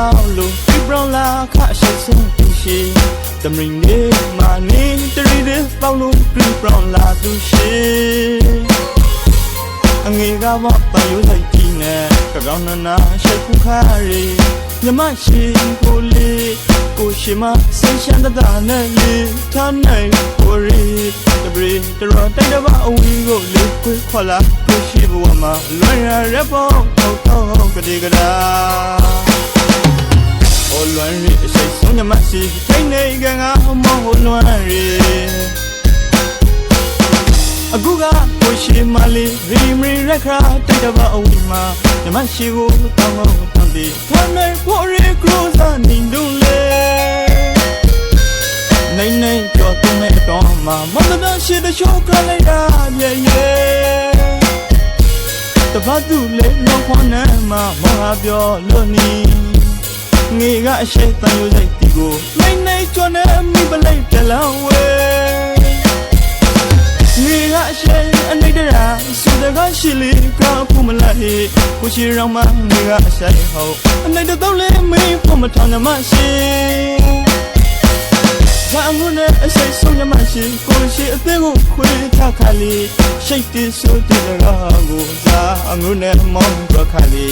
ဒီနီတရီဒီပေါလို့ဒီဘရောင်းလာခအရှိစင်းသူရှိတမရင်နေမာနေတရီဒီပေါလို့ဒီဘရောင်းလာသူရှိအငေကမပယုလိုက်ကြီးနဲ့ကကောင်းနနာရှိခုခါရီမြမရှိကိုလေးကိုရှိမဆင်းရှမ်းတတာနဲ့လေးထားနိုင်ကိုရီတပရီတရတိုက်တပအဝီကိုလေးခွေခွာလာကိုရှိဘဝမှာလွန်ရရပေါ်ထောက်ထောက်ကလေးကရာ ဟိုလွန်ရီအစိတ်ဆုံးညမရှိထိန်နေကငါမဟိုလွန်ရီအခုကကိုရှိမလေးရီမရီရက်ခရာတိတ်တပအဝီမှာညမရှိကိုတောင်းတော့တောင်းတယ်ခမ်းနိုင်ဖို့ရီကရိုးစာနေတို့လေနိုင်နိုင်ကြော်တုံးမဲ့တော့မှာမမဒရှိတဲ့ချိုးကလေးတာရဲ့ရဲ့တပတ်သူလေးလုံးခွန်နဲ့မှာမဟာပြောလို့နီ ငေကအရှိတ်တန်ယူလိုက်တီကိုနိုင်နိုင်ကျွမ်းနဲ့မိပလိုက်ပြလောင်းဝဲငေကအရှိတ်အနိဒရာစုတကရှိလီကဖူမလာဟေကိုရှိရောင်မငေကအရှိတ်ဟောအနိဒတော့လေမင်းဖမထောင်းညမရှိဇာငုနဲ့အရှိတ်ဆုံးညမရှိကိုရှိအသေးကိုခွေးထခါလီရှိတ်တီဆိုတီတကားကိုဇာငုနဲ့မောင်းပြခါလီ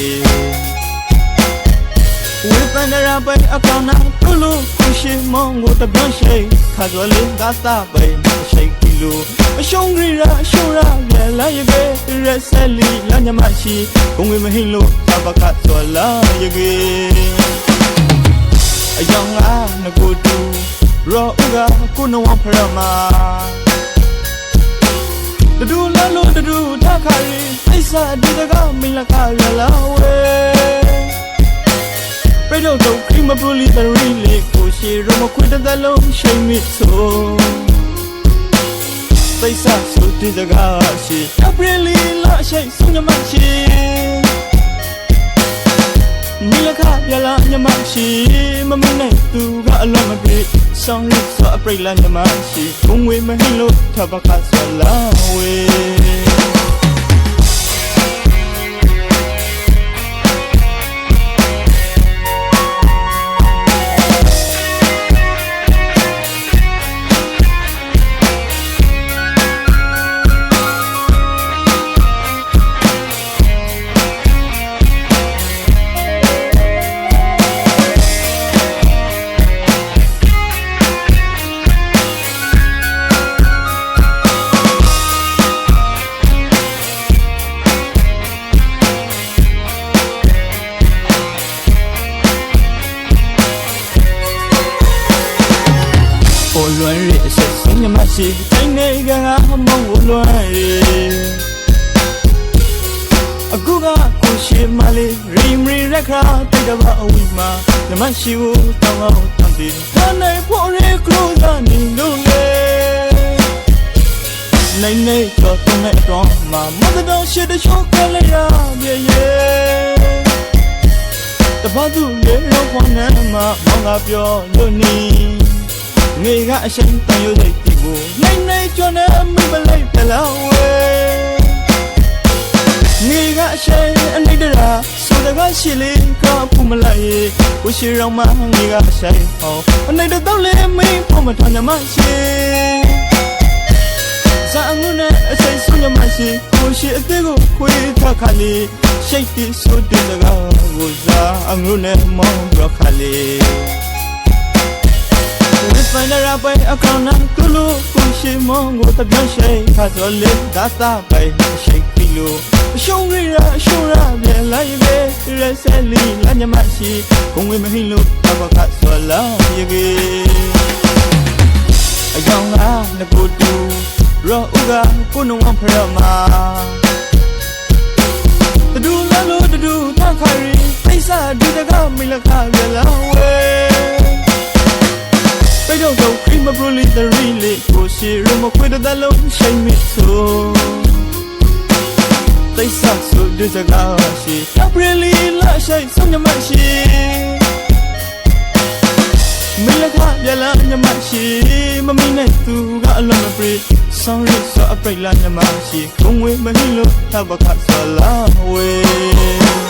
ဝေပန္ဒရာပိုင်အကောင်နာကုလူကုရှိမောင်းကိုတပြန့်ရှိခါစောလေးကသပိုင်ရှိကီလိုအရှုံးရီရာအရှုံးရာလဲလာရကေရက်ဆက်လီလာညမရှိဘုံဝေမဟင်းလို့သဘကစောလာရကေအယောင်ငါငကိုတူရောဥကကုနဝဖရမတဒူလာလို့တဒူထခါရီအိစာဒီတကမင်းလခရလာဝဲ ပြိတော့တော့ခရီးမပူလီတရီလေးကိုရှိရမခွတ်တဲ့လုံးရှိမိဆိုသိစဆိုတဲ့စကားရှိအပရီလီလာရှိဆုံးညမရှိမိလခပြလာညမရှိမမနဲ့သူကအလွန်မပြေဆောင်ရဆိုအပရီလာညမရှိဘုံဝေမဟင်းလို့ ရှိတိုင်းနေကငါမောင်းဟိုလွန်ရအခုကကိုရှိမလေးရီမရီရက်ခရာတိတ်တဘာအဝီမှာညမရှိဘူးတောင်းအောင်တန်တီခါနိုင်ဖို့ရကရိုးသာနေလို့လေနိုင်နေတော့တုံးနဲ့တော့မှာမတ်တော်ရှိတဲ့ချောကလေးရရဲ့ရဲ့တပတ်သူလေးရောခေါင်းနဲ့မှာမောင်ကပြောလို့နီငေကအရှိန်တန်ရုပ်လိုက်တီ ကိုနိုင်နိုင်ကျွမ်းနဲ့မိမလိုက်ပလောင်းဝဲငေကအရှိန်အနိဒရာဆိုတကရှိလေကဖူမလိုက်ကိုရှိရောင်မငေကအရှိန်ဟောအနိဒတော့လေမင်းဖမထောင်းညမရှိဇာငုနဲ့အစိတ်ဆုံးညမရှိကိုရှိအသေးကိုခွေးထခါလီရှိတ်တီဆိုတဲ့စကားကိုဇာ အငုနဲ့မောင်းပြခါလီ We find a rabbi a corner to look who she mongo the blush has a lip that that by shake kilo show me a show ra be like be reseli la nyama shi kung we mahin lo tabaka so la yege ayong a na go to ro uga puno ang prama du la lo du ta khari paisa du daga milaka be la we ပဲ မခွေတဲ့လုံးရှိမိဆိုသိစဆိုဒီစကားရှိအပရီလီလာရှိဆုံးညမရှိမလကပြလာညမရှိမမီနဲ့သူကအလုံးမပရီဆောင်ရဆိုအပရိလာညမရှိခုံဝေးမဟိလို့သဘခဆလာဝေ